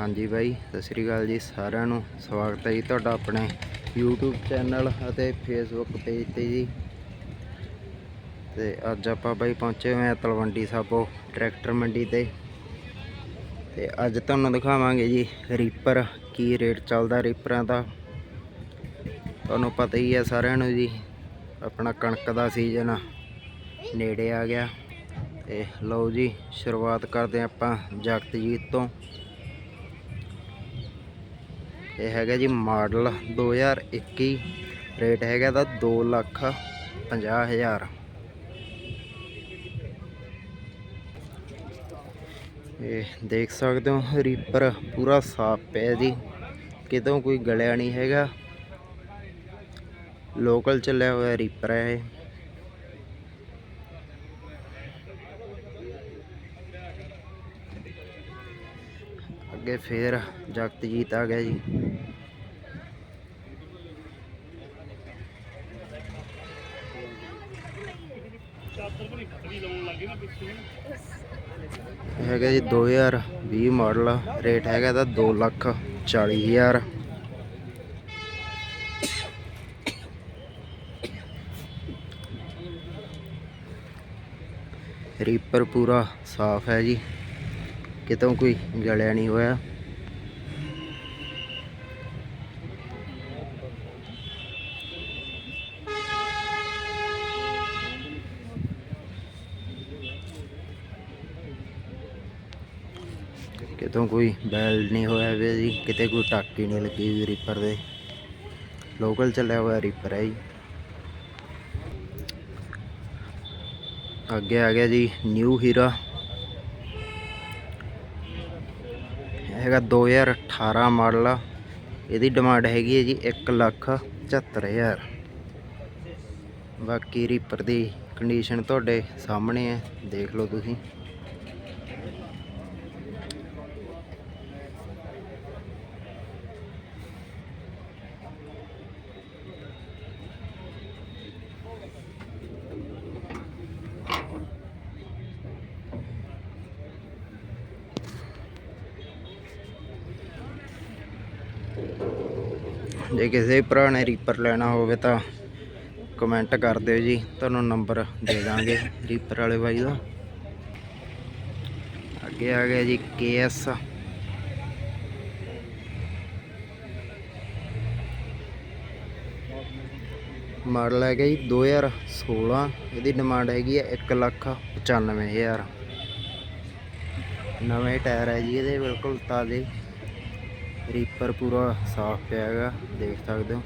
ਹਾਂਜੀ ਬਾਈ, ਸਤਿ ਸ੍ਰੀ ਅਕਾਲ ਜੀ ਸਾਰਿਆਂ ਨੂੰ। ਸਵਾਗਤ ਹੈ ਜੀ ਤੁਹਾਡਾ ਆਪਣੇ YouTube ਚੈਨਲ ਅਤੇ Facebook ਪੇਜ ਤੇ ਜੀ। ਤੇ ਅੱਜ ਆਪਾਂ ਬਾਈ ਪਹੁੰਚੇ ਹੋਏ ਆ ਤਲਵੰਡੀ ਸਾਬੋ ਟਰੈਕਟਰ ਮੰਡੀ ਤੇ। ਤੇ ਅੱਜ ਤੁਹਾਨੂੰ ਦਿਖਾਵਾਂਗੇ ਜੀ ਰੀਪਰ ਕੀ ਰੇਟ ਚੱਲਦਾ ਰੀਪਰਾਂ ਦਾ। ਤੁਹਾਨੂੰ ਪਤਾ ਹੀ ਹੈ ਸਾਰਿਆਂ ਨੂੰ ਜੀ, ਆਪਣਾ ਕਣਕ ਦਾ ਸੀਜ਼ਨ ਨੇੜੇ ਆ ਗਿਆ। ਤੇ ਲਓ ਜੀ, ਸ਼ੁਰੂਆਤ ਕਰਦੇ ਹਾਂ ਆਪਾਂ ਜਗਤਜੀਤ ਤੋਂ। ਇਹ ਹੈਗਾ ਜੀ ਮਾਡਲ 2021 ਰੇਟ ਹੈਗਾ ਦਾ 2 ਲੱਖ 50 ਹਜ਼ਾਰ। ਇਹ ਦੇਖ ਸਕਦੇ ਹੋ, ਰੀਪਰ ਪੂਰਾ ਸਾਫ਼ ਪਿਆ ਜੀ, ਕਿਤੋਂ ਕੋਈ ਗਲਿਆ ਨਹੀਂ ਹੈਗਾ। ਲੋਕਲ ਚੱਲਿਆ ਹੋਇਆ ਰੀਪਰ ਹੈ ਇਹ। ਅੱਗੇ ਫੇਰ ਜਗਤਜੀਤ ਆ ਗਿਆ ਜੀ। ਹੈਗਾ ਜੀ 2020 ਮਾਡਲ ਰੇਟ ਹੈਗਾ ਦਾ 2 ਲੱਖ 40 ਹਜ਼ਾਰ। ਰੀਪਰ ਪੂਰਾ ਸਾਫ਼ ਹੈ ਜੀ, ਕਿਤੋਂ ਕੋਈ ਗਲਿਆ ਨਹੀਂ ਹੋਇਆ। ਕਿਤੋਂ ਕੋਈ ਬੈਲ ਨਹੀਂ ਹੋਇਆ ਵੀ ਜੀ, ਕਿਤੇ ਕੋਈ ਟਾਕੀ ਨਹੀਂ ਲੱਗੀ ਵੀ ਰੀਪਰ ਦੇ। ਲੋਕਲ ਚੱਲਿਆ ਹੋਇਆ ਰੀਪਰ ਹੈ ਜੀ। ਅੱਗੇ ਆ ਗਿਆ ਜੀ ਨਿਊ ਹੀਰਾ ਹੈਗਾ 2018 ਮਾਡਲ ਆ ਇਹਦੀ ਡਿਮਾਂਡ ਹੈਗੀ ਹੈ ਜੀ 1 ਲੱਖ 75000 ਬਾਕੀ ਰੀਪਰ ਦੀ ਕੰਡੀਸ਼ਨ ਤੁਹਾਡੇ ਸਾਹਮਣੇ ਹੈ, ਦੇਖ ਲਓ ਤੁਸੀਂ। ਜੇ ਕਿਸੇ ਭਰਾ ਨੇ ਰੀਪਰ ਲੈਣਾ ਹੋਵੇ ਤਾਂ ਕਮੈਂਟ ਕਰ ਦਿਓ ਜੀ। ਤੁਹਾਨੂੰ ਨੰਬਰ ਦੇ ਦਾਂਗੇ ਰੀਪਰ ਵਾਲੇ ਬਾਈ ਦਾ। ਅੱਗੇ ਆ ਗਿਆ ਜੀ ਕੇਐਸ ਮਾਡਲ ਹੈਗਾ ਜੀ 2016 ਇਹਦੀ ਡਿਮਾਂਡ ਹੈਗੀ ਹੈ 1 ਲੱਖ 95000 ਨਵੇਂ ਟਾਇਰ ਹੈ ਜੀ ਇਹਦੇ, ਬਿਲਕੁਲ ਤਾਜ਼ੇ। ਰੀਪਰ ਪੂਰਾ ਸਾਫ਼ ਪਿਆ ਹੈਗਾ, ਦੇਖ ਸਕਦੇ ਹੋ।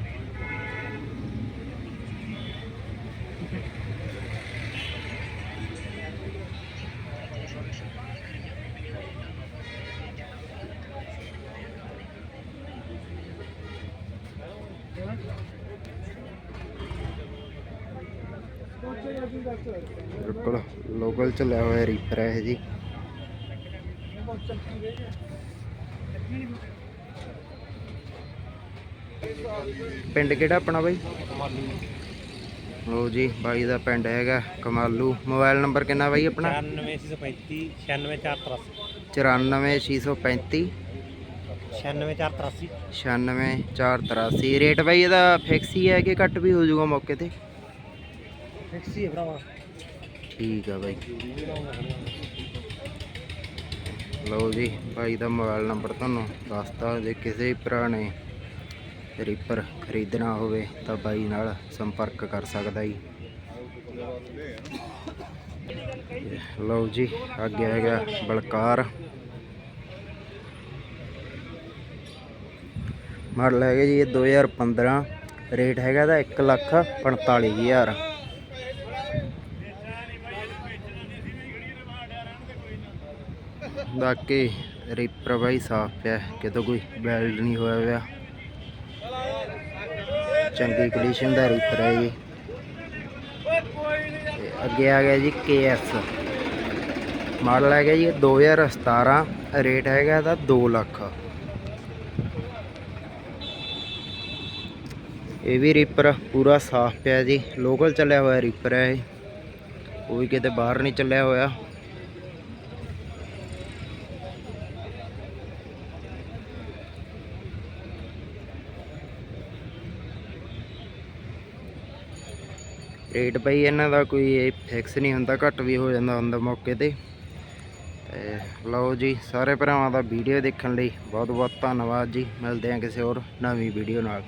ਬਿਲਕੁਲ ਲੋਕਲ ਚੱਲਿਆ ਹੋਇਆ ਰੀਪਰ ਹੈ ਜੀ। ਪਿੰਡ ਕਿਹੜਾ ਆਪਣਾ ਬਾਈ? ਲੋ ਜੀ ਬਾਈ ਦਾ ਪਿੰਡ ਹੈਗਾ ਕਮਾਲੂ। ਮੋਬਾਈਲ ਨੰਬਰ ਕਿੰਨਾ ਬਾਈ ਆਪਣਾ? 9635 96483 94635 96483 96483 ਰੇਟ ਬਾਈ ਇਹਦਾ ਫਿਕਸ ਹੀ ਹੈ ਕਿ ਘੱਟ ਵੀ ਹੋ ਜਾਊਗਾ ਮੌਕੇ ਤੇ? ਫਿਕਸੀ ਹੈ ਭਰਾਵਾ। ਠੀਕ ਆ ਬਾਈ। ਲਓ ਜੀ, ਭਾਈ ਦਾ ਮੋਬਾਈਲ ਨੰਬਰ ਤੁਹਾਨੂੰ ਦੱਸਤਾ ਜੇ ਕਿਸੇ ਵੀ ਭਰਾ ਨੇ ਰੀਪਰ ਖਰੀਦਣਾ ਹੋਵੇ ਤਾਂ ਬਾਈ ਨਾਲ ਸੰਪਰਕ ਕਰ ਸਕਦਾ ਜੀ। ਲਓ ਜੀ, ਅੱਗੇ ਹੈਗਾ ਬਲਕਾਰ। ਮਾਡਲ ਹੈਗਾ ਜੀ, ਇਹ 2015 ਰੇਟ ਹੈਗਾ ਦਾ 1 ਲੱਖ 45000 ਬਾਕੀ ਰੀਪਰ ਬਾਈ ਸਾਫ਼ ਪਿਆ, ਕਿਤੋਂ ਕੋਈ ਬੈਲਡ ਨਹੀਂ ਹੋਇਆ ਹੋਇਆ ਚੰਗੀ ਕੰਡੀਸ਼ਨ ਦਾ ਰੀਪਰ ਹੈ ਜੀ। ਤੇ ਅੱਗੇ ਆ ਗਿਆ ਜੀ KS ਮਾਡਲ ਹੈਗਾ ਜੀ 2017 ਰੇਟ ਹੈਗਾ ਇਹਦਾ 2 ਲੱਖ। ਇਹ ਵੀ ਰੀਪਰ ਪੂਰਾ ਸਾਫ਼ ਪਿਆ ਜੀ। ਲੋਕਲ ਚੱਲਿਆ ਹੋਇਆ ਰੀਪਰ ਹੈ ਇਹ। ਕੋਈ ਕਿਤੇ ਬਾਹਰ ਨਹੀਂ ਚੱਲਿਆ ਹੋਇਆ। ਰੇਟ ਬਈ ਇਹਨਾਂ ਦਾ ਕੋਈ ਫਿਕਸ ਨਹੀਂ ਹੁੰਦਾ, ਘੱਟ ਵੀ ਹੋ ਜਾਂਦਾ ਹੁੰਦਾ ਮੌਕੇ ਤੇ। ਤੇ ਲਓ ਜੀ, ਸਾਰੇ ਭਰਾਵਾਂ ਦਾ ਵੀਡੀਓ ਦੇਖਣ ਲਈ ਬਹੁਤ ਬਹੁਤ ਧੰਨਵਾਦ ਜੀ। ਮਿਲਦੇ ਹਾਂ ਕਿਸੇ ਹੋਰ ਨਵੀਂ ਵੀਡੀਓ ਨਾਲ।